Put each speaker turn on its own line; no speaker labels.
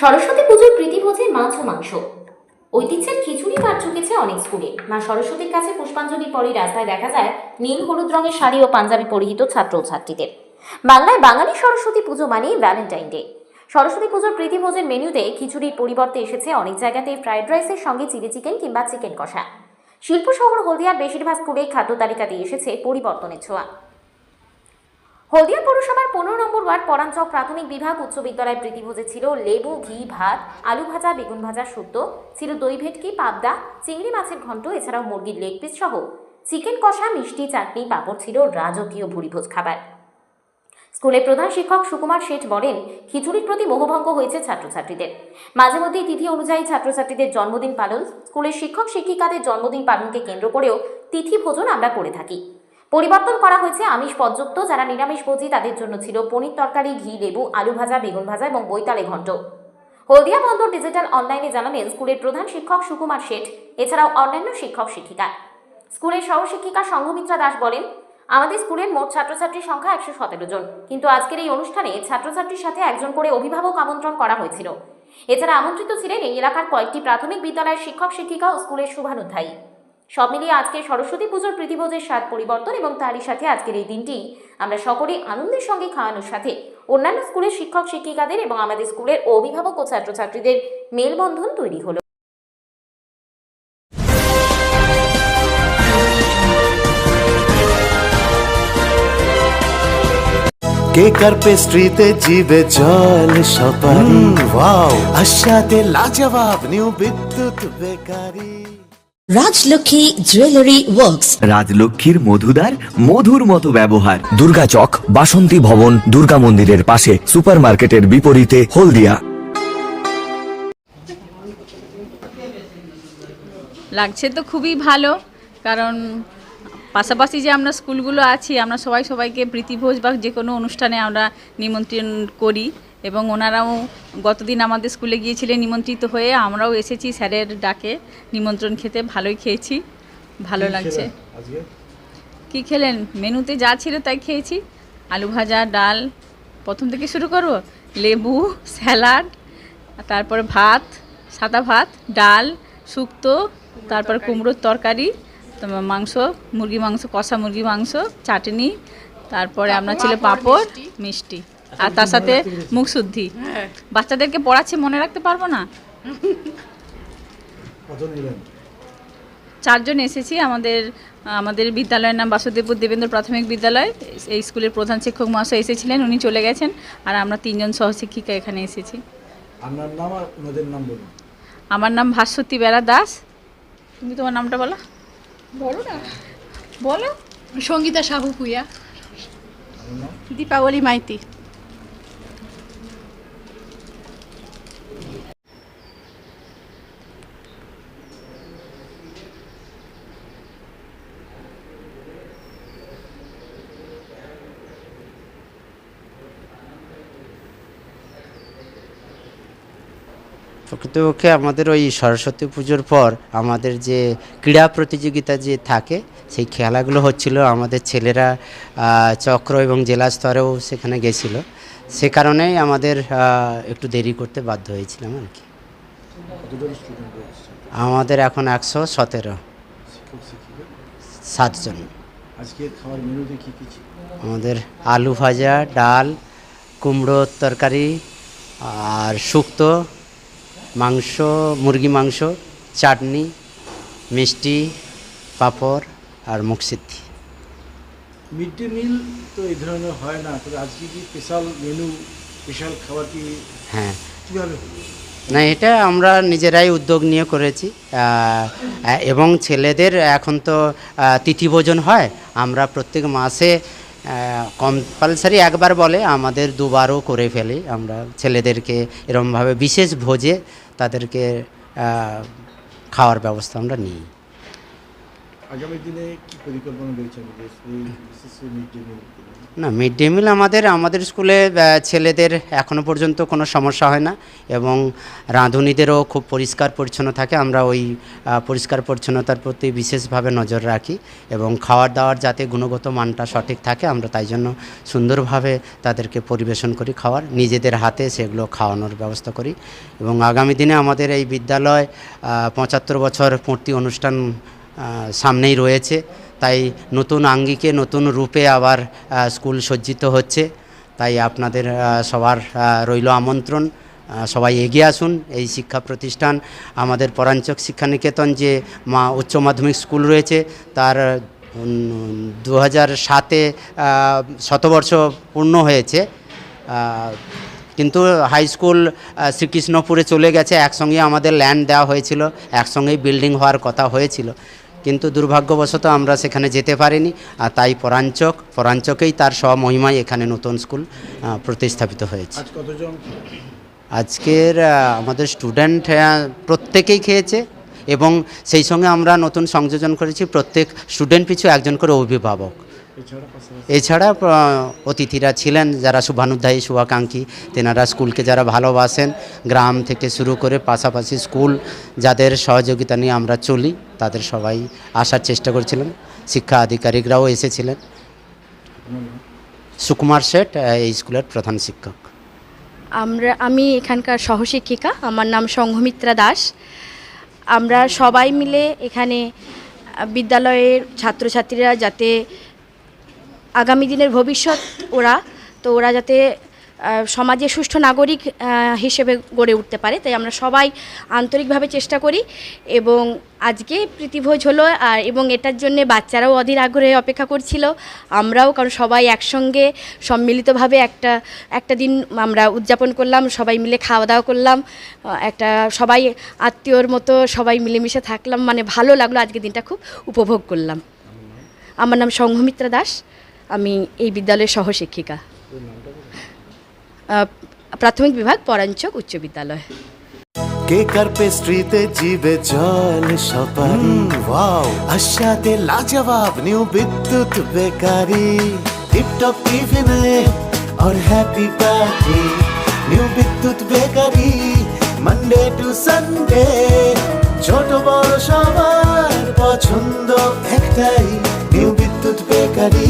সরস্বতী পুজোর প্রীতিভোজে মাছ ও মাংস। ঐতিহ্যের খিচুড়ি পাঠ চুকেছে অনেক স্কুলে। মা সরস্বতীর কাছে পুষ্পাঞ্জলি পরে রাস্তায় দেখা যায় নীল হলুদ রঙের শাড়ি ও পাঞ্জাবি পরিহিত ছাত্র ও ছাত্রীদের। বাংলায় বাঙালি সরস্বতী পুজো মানেই ভ্যালেন্টাইন ডে সরস্বতী পুজোর প্রীতিভোজের মেনুতে খিচুড়ির পরিবর্তে এসেছে অনেক জায়গাতে ফ্রাইড রাইসের সঙ্গে চিলি চিকেন কিংবা চিকেন কষা। শিল্প শহর হলদিয়ার বেশিরভাগ স্কুলে খাদ্য তালিকাতে এসেছে পরিবর্তনের ছোঁয়া। হলদিয়া পৌরসভার পনেরো নম্বর ওয়ার্ড পরাঞ্চক প্রাথমিক বিভাগ উচ্চ বিদ্যালয় প্রীতিভোজে ছিল লেবু, ঘি, ভাত, আলু ভাজা, বেগুন ভাজা শুক্তো ছিল দই ভেটকি, পাবদা, চিংড়ি মাছের ঘন্ট এছাড়াও মুরগির লেগ পিস সহ। চিকেন কষা, মিষ্টি, চাটনি, পাঁপড় ছিল রাজকীয় ভুরিভোজ খাবার। স্কুলের প্রধান শিক্ষক সুকুমার শেঠ বলেন, খিচুড়ির প্রতি মোহভঙ্গ হয়েছে ছাত্রছাত্রীদের। মাঝে মধ্যেই তিথি অনুযায়ী ছাত্রছাত্রীদের জন্মদিন পালন, স্কুলের শিক্ষক শিক্ষিকাদের জন্মদিন পালনকে কেন্দ্র করেও তিথি ভোজন আমরা করে থাকি। পরিবর্তন করা হয়েছে। আমিষ পর্যন্ত যারা নিরামিষ ভোজি তাদের জন্য ছিল পনির তরকারি, ঘি, লেবু, আলু ভাজা, বেগুন ভাজা এবং বৈতালে ঘন্ট। হলদিয়া বন্দর ডিজিটাল অনলাইনে জানালেন স্কুলের প্রধান শিক্ষক সুকুমার শেঠ, এছাড়াও অন্যান্য শিক্ষক শিক্ষিকা। স্কুলের সহশিক্ষিকা সংঘমিত্রা দাস বলেন, আমাদের স্কুলের মোট ছাত্রছাত্রীর সংখ্যা একশো সতেরো জন। কিন্তু আজকের এই অনুষ্ঠানে ছাত্রছাত্রীর সাথে একজন করে অভিভাবক আমন্ত্রণ করা হয়েছিল। এছাড়া আমন্ত্রিত ছিলেন এই এলাকার কয়েকটি প্রাথমিক বিদ্যালয়ের শিক্ষক শিক্ষিকা ও স্কুলের শুভানুধ্যায়ী। সব মিলিয়ে আজকে সরস্বতী পুজোর প্রীতিভোজের স্বাদ পরিবর্তন এবং তারই সাথে আজকের এই দিনটি। আমরা সকলেই আনন্দের সঙ্গে খাওয়ানোর সাথে অন্যান্য স্কুলের শিক্ষক শিক্ষিকাদের এবং আমাদের স্কুলের অভিভাবক ও ছাত্রছাত্রীদের মেলবন্ধন তৈরি হলো।
কেক আর পেস্ট্রিতে জিবে জল সপারি ওয়াও আশাতে লাজবাব new Bidyut bakery.
Rajlakshmi jewellery works
রাজলক্ষ্মীর মধুদার মধুর মতো ব্যবহার।
দুর্গা চক বাসন্তী ভবন দুর্গা মন্দিরের পাশে সুপারমার্কেটের বিপরীতে হলদিয়া।
লাগছে তো খুবই ভালো কারণ পাশাপাশি যে আমরা স্কুলগুলো আছি আমরা সবাই সবাইকে প্রীতিভোজ বা যে কোনো অনুষ্ঠানে আমরা নিমন্ত্রণ করি। এবং ওনারাও গতদিন আমাদের স্কুলে গিয়েছিলেন নিমন্ত্রিত হয়ে আমরাও এসেছি স্যারের ডাকে নিমন্ত্রণ খেতে ভালোই খেয়েছি ভালো লাগছে। কি খেলেন? মেনুতে যা ছিল তাই খেয়েছি। আলু ভাজা ডাল প্রথম থেকে শুরু করব? লেবু স্যালাড তারপরে ভাত সাদা ভাত ডাল শুক্তো তারপর কুমড়োর তরকারি তোমার মাংস মুরগি মাংস কষা মুরগি মাংস চাটনি তারপরে আপনার ছিল পাঁপড় মিষ্টি। আর তার সাথে মুখ শুদ্ধি। বাচ্চাদেরকে পড়াচ্ছি মনে রাখতে পারব না? চারজন এসেছি আমাদের আমাদের বিদ্যালয়ের নাম বাসুদেবপুর দেবেন্দ্র প্রাথমিক বিদ্যালয়। এই স্কুলের প্রধান শিক্ষক মহাশয় এসেছিলেন উনি চলে গেছেন আর আমরা তিনজন সহশিক্ষিকা এখানে এসেছি।
আপনার নাম আর ওনাদের নাম বলুন।
আমার নাম ভাস্বতী বেড়া দাস। তুমি তোমার নামটা বলো। বলো না। বলো।
সঙ্গীতা সাহু পুয়া দীপাবলি মাইতি।
প্রকৃতপক্ষে আমাদের ওই সরস্বতী পুজোর পর আমাদের যে ক্রীড়া প্রতিযোগিতা যে থাকে সেই খেলাগুলো হচ্ছিল আমাদের ছেলেরা চক্র এবং জেলা স্তরেও সেখানে গেছিল। সে কারণেই আমাদের একটু দেরি করতে বাধ্য হয়েছিলাম আর কি। আমাদের এখন একশো সতেরো। সাতজন। আমাদের আলু ভাজা ডাল কুমড়োর তরকারি আর শুক্তো মাংস মুরগি মাংস চাটনি মিষ্টি পাঁপড় আর মুখসিদ্ধি।
মিড ডে মিল তো এই ধরনের হয় না তবে আজকে কি স্পেশাল মেনু স্পেশাল খাবার কি
হ্যাঁ।
কীভাবে
না এটা আমরা নিজেরাই উদ্যোগ নিয়ে করেছি। এবং ছেলেদের এখন তো আহ, তিথিভোজন হয়। আমরা প্রত্যেক মাসে কম্পালসারি একবার বলে আমাদের দুবারও করে ফেলি। আমরা ছেলেদেরকে এরমভাবে বিশেষ ভোজে তাদেরকে খাওয়ার ব্যবস্থা আমরা নিই।
আগামী দিনে কি পরিকল্পনা রয়েছে
না মিড ডে মিল আমাদের আমাদের স্কুলে ছেলেদের এখনও পর্যন্ত কোনো সমস্যা হয় না এবং রাঁধুনিদেরও খুব পরিষ্কার পরিচ্ছন্ন থাকে। আমরা ওই পরিষ্কার পরিচ্ছন্নতার প্রতি বিশেষভাবে নজর রাখি এবং খাওয়ার দাওয়ার যাতে গুণগত মানটা সঠিক থাকে, আমরা তাই জন্য সুন্দরভাবে তাদেরকে পরিবেশন করি খাওয়ার, নিজেদের হাতে সেগুলো খাওয়ানোর ব্যবস্থা করি। এবং আগামী দিনে আমাদের এই বিদ্যালয় পঁচাত্তর বছর পূর্তি অনুষ্ঠান সামনেই রয়েছে। তাই নতুন আঙ্গিকে, নতুন রূপে আবার স্কুল সজ্জিত হচ্ছে। তাই আপনাদের সবার রইল আমন্ত্রণ। সবাই এগিয়ে আসুন। এই শিক্ষা প্রতিষ্ঠান আমাদের পরাঞ্চক শিক্ষানিকেতন যে মা, উচ্চ মাধ্যমিক স্কুল রয়েছে, তার দু হাজার সাতে শতবর্ষ পূর্ণ হয়েছে। কিন্তু হাই স্কুল শ্রীকৃষ্ণপুরে চলে গেছে। একসঙ্গে আমাদের ল্যান্ড দেওয়া হয়েছিল। একসঙ্গেই বিল্ডিং হওয়ার কথা হয়েছিল। কিন্তু দুর্ভাগ্যবশত আমরা সেখানে যেতে পারিনি আর তাই পরাঞ্চক পরাঞ্চকেই তার স্বমহিমায় এখানে নতুন স্কুল প্রতিস্থাপিত হয়েছে। আজকের আমাদের স্টুডেন্ট প্রত্যেকেই খেয়েছে এবং সেই সঙ্গে আমরা নতুন সংযোজন করেছি প্রত্যেক স্টুডেন্ট পিছু একজন করে অভিভাবক।
এছাড়া
অতিথিরা ছিলেন যারা শুভানুধ্যায়ী, শুভাকাঙ্ক্ষী, তেনারা স্কুলকে যারা ভালোবাসেন, গ্রাম থেকে শুরু করে পাশাপাশি স্কুল, যাদের সহযোগিতা নিয়ে আমরা চলি, তাদের সবাই আসার চেষ্টা করেছিলেন। শিক্ষা আধিকারিকরাও এসেছিলেন। সুকুমার শেঠ এই স্কুলের প্রধান শিক্ষক।
আমরা, আমি এখানকার সহশিক্ষিকা, আমার নাম সংঘমিত্রা দাস। আমরা সবাই মিলে এখানে বিদ্যালয়ের ছাত্রছাত্রীরা যাতে আগামী দিনের ভবিষ্যৎ ওরা, তো ওরা যাতে সমাজে সুষ্ঠু নাগরিক হিসেবে গড়ে উঠতে পারে। তাই আমরা সবাই আন্তরিকভাবে চেষ্টা করি এবং আজকে প্রীতিভোজ হলো আর, এবং এটার জন্য বাচ্চারাও অধীর আগ্রহে অপেক্ষা করছিল। আমরাও কারণ সবাই একসঙ্গে সম্মিলিতভাবে একটা একটা দিন আমরা উদযাপন করলাম, সবাই মিলে খাওয়া দাওয়া করলাম। একটা সবাই আত্মীয়র মতো সবাই মিলেমিশে থাকলাম। মানে ভালো লাগল আজকে দিনটা খুব উপভোগ করলাম। আমার নাম সংঘমিত্রা দাস। আমি এই বিদ্যালয়ের সহশিক্ষিকা আহ, প্রাথমিক বিভাগ পরাঞ্চক উচ্চ বিদ্যালয়
কেক আর পেস্ট্রিতে জিবে জল সপারি ওয়াও আশাতে লাজবাব নিউ বিদ্যুৎ বেকারি টিপটপ টিফিনে और happy party new Bidyut bakery Monday to Sunday ছোট বড় সবার পছন্দ একটাই নিউ বিদ্যুৎ বেকারি